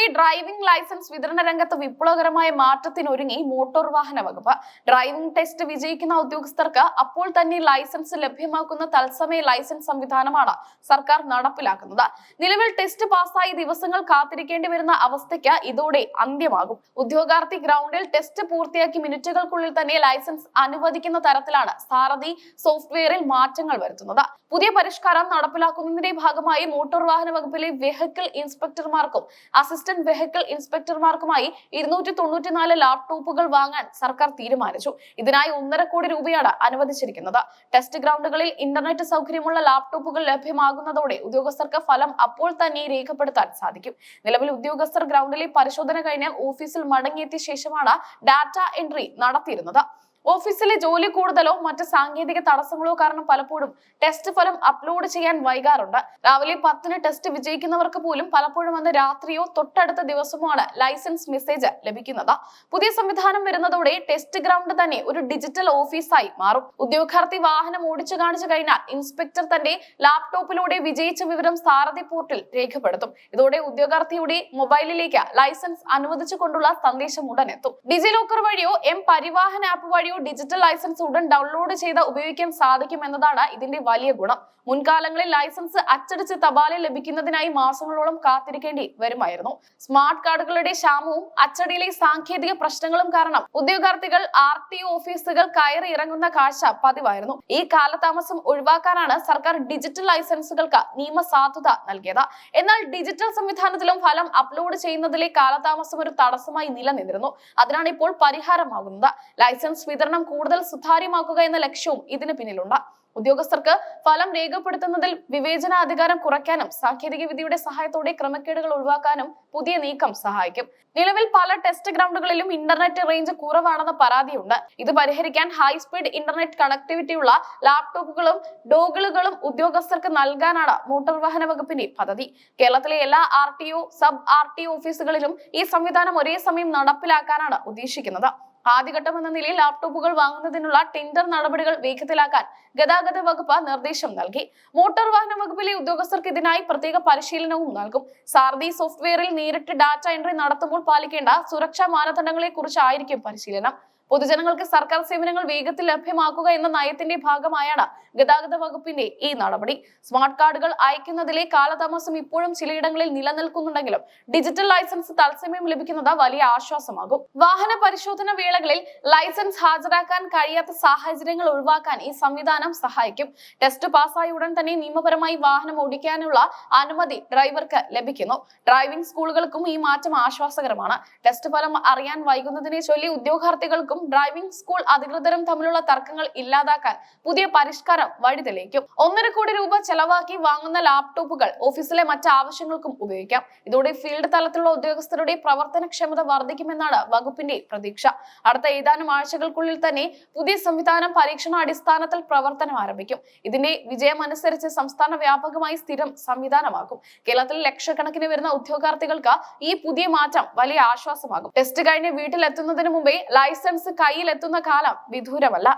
കേരളത്തിലെ driving licence വിതരണ രംഗത്ത് വിപ്ലവകരമായ മാറ്റത്തിനൊരുങ്ങി മോട്ടോർ വാഹന വകുപ്പ്. ഡ്രൈവിംഗ് ടെസ്റ്റ് വിജയിക്കുന്ന ഉദ്യോഗസ്ഥർക്ക് അപ്പോൾ തന്നെ ലൈസൻസ് ലഭ്യമാക്കുന്ന തത്സമയ ലൈസൻസ് സംവിധാനമാണ് സർക്കാർ നടപ്പിലാക്കുന്നത്. നിലവിൽ ടെസ്റ്റ് പാസ്സായി ദിവസങ്ങൾ കാത്തിരിക്കേണ്ടി വരുന്ന അവസ്ഥയ്ക്ക് ഇതോടെ അന്ത്യമാകും. ഉദ്യോഗാർത്ഥി ഗ്രൗണ്ടിൽ ടെസ്റ്റ് പൂർത്തിയാക്കി മിനിറ്റുകൾക്കുള്ളിൽ തന്നെ ലൈസൻസ് അനുവദിക്കുന്ന തരത്തിലാണ് സാരഥി സോഫ്റ്റ്വെയറിൽ മാറ്റങ്ങൾ വരുത്തുന്നത്. പുതിയ പരിഷ്കാരം നടപ്പിലാക്കുന്നതിന്റെ ഭാഗമായി മോട്ടോർ വാഹന വകുപ്പിലെ വെഹിക്കിൾ ഇൻസ്പെക്ടർമാർക്കും അസിസ്റ്റന്റ് വെഹിക്കിൾ ഇൻസ്പെക്ടർമാർക്കുമായി ഇരുന്നൂറ്റി തൊണ്ണൂറ്റിനാല് ലാപ്ടോപ്പുകൾ വാങ്ങാൻ സർക്കാർ തീരുമാനിച്ചു. ഇതിനായി ഒന്നര കോടി രൂപയാണ് അനുവദിച്ചിരിക്കുന്നത്. ടെസ്റ്റ് ഗ്രൗണ്ടുകളിൽ ഇന്റർനെറ്റ് സൗകര്യമുള്ള ലാപ്ടോപ്പുകൾ ലഭ്യമാകുന്നതോടെ ഉദ്യോഗസ്ഥർക്ക് ഫലം അപ്പോൾ തന്നെ രേഖപ്പെടുത്താൻ സാധിക്കും. നിലവിൽ ഉദ്യോഗസ്ഥർ ഗ്രൗണ്ടിലെ പരിശോധന കഴിഞ്ഞ് ഓഫീസിൽ മടങ്ങിയെത്തിയ ശേഷമാണ് ഡാറ്റ എൻട്രി നടത്തിയിരുന്നത്. ഓഫീസിലെ ജോലി കൂടുതലോ മറ്റ് സാങ്കേതിക തടസ്സങ്ങളോ കാരണം പലപ്പോഴും ടെസ്റ്റ് ഫലം അപ്ലോഡ് ചെയ്യാൻ വൈകാറുണ്ട്. രാവിലെ പത്തിന് ടെസ്റ്റ് വിജയിക്കുന്നവർക്ക് പോലും പലപ്പോഴും അന്ന് രാത്രിയോ തൊട്ടടുത്ത ദിവസമോ ലൈസൻസ് മെസ്സേജ് ലഭിക്കുന്നത്. പുതിയ സംവിധാനം വരുന്നതോടെ ടെസ്റ്റ് ഗ്രൗണ്ട് തന്നെ ഒരു ഡിജിറ്റൽ ഓഫീസായി മാറും. ഉദ്യോഗാർത്ഥി വാഹനം ഓടിച്ചു കാണിച്ചു കഴിഞ്ഞാൽ ഇൻസ്പെക്ടർ തന്റെ ലാപ്ടോപ്പിലൂടെ വിജയിച്ച വിവരം സാരഥി പോർട്ടിൽ രേഖപ്പെടുത്തും. ഇതോടെ ഉദ്യോഗാർത്ഥിയുടെ മൊബൈലിലേക്ക് ലൈസൻസ് അനുവദിച്ചുകൊണ്ടുള്ള സന്ദേശം ഉടനെത്തും. ഡിജി ലോക്കർ വഴിയോ എം പരിവാഹൻ ആപ്പ് വഴിയോ ഡിജിറ്റൽ ലൈസൻസ് ഉടൻ ഡൗൺലോഡ് ചെയ്ത് ഉപയോഗിക്കാൻ സാധിക്കും എന്നതാണ് ഇതിന്റെ വലിയ ഗുണം. മുൻകാലങ്ങളിൽ ലൈസൻസ് അച്ചടിച്ച് തപാലിൽ ലഭിക്കുന്നതിനായി മാസങ്ങളോളം കാത്തിരിക്കേണ്ടി വരുമായിരുന്നു. സ്മാർട്ട് കാർഡുകളുടെ ക്ഷാമവും അച്ചടിയിലെ സാങ്കേതിക പ്രശ്നങ്ങളും കാരണം ഉദ്യോഗാർത്ഥികൾ ആർ ടി ഓഫീസുകൾ കയറി ഇറങ്ങുന്ന കാഴ്ച പതിവായിരുന്നു. ഈ കാലതാമസം ഒഴിവാക്കാനാണ് സർക്കാർ ഡിജിറ്റൽ ലൈസൻസുകൾക്ക് നിയമസാധുത നൽകിയത്. എന്നാൽ ഡിജിറ്റൽ സംവിധാനത്തിലും ഫലം അപ്ലോഡ് ചെയ്യുന്നതിലെ കാലതാമസം ഒരു തടസ്സമായി നിലനിന്നിരുന്നു. അതിനാണ് ഇപ്പോൾ പരിഹാരമാകുന്നത്. ലൈസൻസ് വിതരണം കൂടുതൽ സുതാര്യമാക്കുക എന്ന ലക്ഷ്യവും ഇതിന് പിന്നിലുണ്ട്. ഉദ്യോഗസ്ഥർക്ക് ഫലം രേഖപ്പെടുത്തുന്നതിൽ വിവേചനാധികാരം കുറയ്ക്കാനും സാങ്കേതിക വിദ്യയുടെ സഹായത്തോടെ ക്രമക്കേടുകൾ ഒഴിവാക്കാനും പുതിയ നീക്കം സഹായിക്കും. നിലവിൽ പല ടെസ്റ്റ് ഗ്രൗണ്ടുകളിലും ഇന്റർനെറ്റ് റേഞ്ച് കുറവാണെന്ന പരാതിയുണ്ട്. ഇത് പരിഹരിക്കാൻ ഹൈസ്പീഡ് ഇന്റർനെറ്റ് കണക്ടിവിറ്റിയുള്ള ലാപ്ടോപ്പുകളും ഡോഗിളുകളും ഉദ്യോഗസ്ഥർക്ക് നൽകാനാണ് മോട്ടോർ വാഹന വകുപ്പിന്റെ പദ്ധതി. കേരളത്തിലെ എല്ലാ R T O sub R T ഓഫീസുകളിലും ഈ സംവിധാനം ഒരേ സമയം നടപ്പിലാക്കാനാണ് ഉദ്ദേശിക്കുന്നത്. ആദ്യഘട്ടം എന്ന നിലയിൽ ലാപ്ടോപ്പുകൾ വാങ്ങുന്നതിനുള്ള ടെൻഡർ നടപടികൾ വേഗത്തിലാക്കാൻ ഗതാഗത വകുപ്പ് നിർദ്ദേശം നൽകി. മോട്ടോർ വാഹന വകുപ്പിലെ ഉദ്യോഗസ്ഥർക്ക് ഇതിനായി പ്രത്യേക പരിശീലനവും നൽകും. സാർദി സോഫ്റ്റ്വെയറിൽ നേരിട്ട് ഡാറ്റ എൻട്രി നടത്തുമ്പോൾ പാലിക്കേണ്ട സുരക്ഷാ മാനദണ്ഡങ്ങളെ കുറിച്ചായിരിക്കും പരിശീലനം. പൊതുജനങ്ങൾക്ക് സർക്കാർ സേവനങ്ങൾ വേഗത്തിൽ ലഭ്യമാക്കുക എന്ന നയത്തിന്റെ ഭാഗമായാണ് ഗതാഗത വകുപ്പിന്റെ ഈ നടപടി. സ്മാർട്ട് കാർഡുകൾ അയക്കുന്നതിലെ കാലതാമസം ഇപ്പോഴും ചിലയിടങ്ങളിൽ നിലനിൽക്കുന്നുണ്ടെങ്കിലും ഡിജിറ്റൽ ലൈസൻസ് തത്സമയം ലഭിക്കുന്നത് വലിയ ആശ്വാസമാകും. വാഹന പരിശോധന വേളകളിൽ ലൈസൻസ് ഹാജരാക്കാൻ കഴിയാത്ത സാഹചര്യങ്ങൾ ഒഴിവാക്കാൻ ഈ സംവിധാനം സഹായിക്കും. ടെസ്റ്റ് പാസ്സായ ഉടൻ തന്നെ നിയമപരമായി വാഹനം ഓടിക്കാനുള്ള അനുമതി ഡ്രൈവർക്ക് ലഭിക്കുന്നു. ഡ്രൈവിംഗ് സ്കൂളുകൾക്കും ഈ മാറ്റം ആശ്വാസകരമാണ്. ടെസ്റ്റ് ഫലം അറിയാൻ വൈകുന്നതിനെ ചൊല്ലി ഉദ്യോഗാർത്ഥികൾക്കും ഡ്രൈവിംഗ് സ്കൂൾ അധികൃതരും തമ്മിലുള്ള തർക്കങ്ങൾ ഇല്ലാതാക്കാൻ പുതിയ പരിഷ്കാരം വഴി തെളിയിക്കും ഒന്നര കോടി രൂപ ചെലവാക്കി വാങ്ങുന്ന ലാപ്ടോപ്പുകൾ ഓഫീസിലെ മറ്റ് ആവശ്യങ്ങൾക്കും ഉപയോഗിക്കാം. ഇതോടെ ഫീൽഡ് തലത്തിലുള്ള ഉദ്യോഗസ്ഥരുടെ പ്രവർത്തനക്ഷമത വർദ്ധിക്കുമെന്നാണ് വകുപ്പിന്റെ പ്രതീക്ഷ. അടുത്ത ഏതാനും ആഴ്ചകൾക്കുള്ളിൽ തന്നെ പുതിയ സംവിധാനം പരീക്ഷണാടിസ്ഥാനത്തിൽ പ്രവർത്തനം ആരംഭിക്കും. ഇതിന്റെ വിജയമനുസരിച്ച് സംസ്ഥാന വ്യാപകമായി സ്ഥിരം സംവിധാനമാകും. കേരളത്തിൽ ലക്ഷക്കണക്കിന് വരുന്ന ഉദ്യോഗാർത്ഥികൾക്ക് ഈ പുതിയ മാറ്റം വലിയ ആശ്വാസമാകും. ടെസ്റ്റ് കഴിഞ്ഞ് വീട്ടിലെത്തുന്നതിന് മുമ്പേ ലൈസൻസ് കയ്യിലെത്തുന്ന കാലം വിദൂരമല്ല.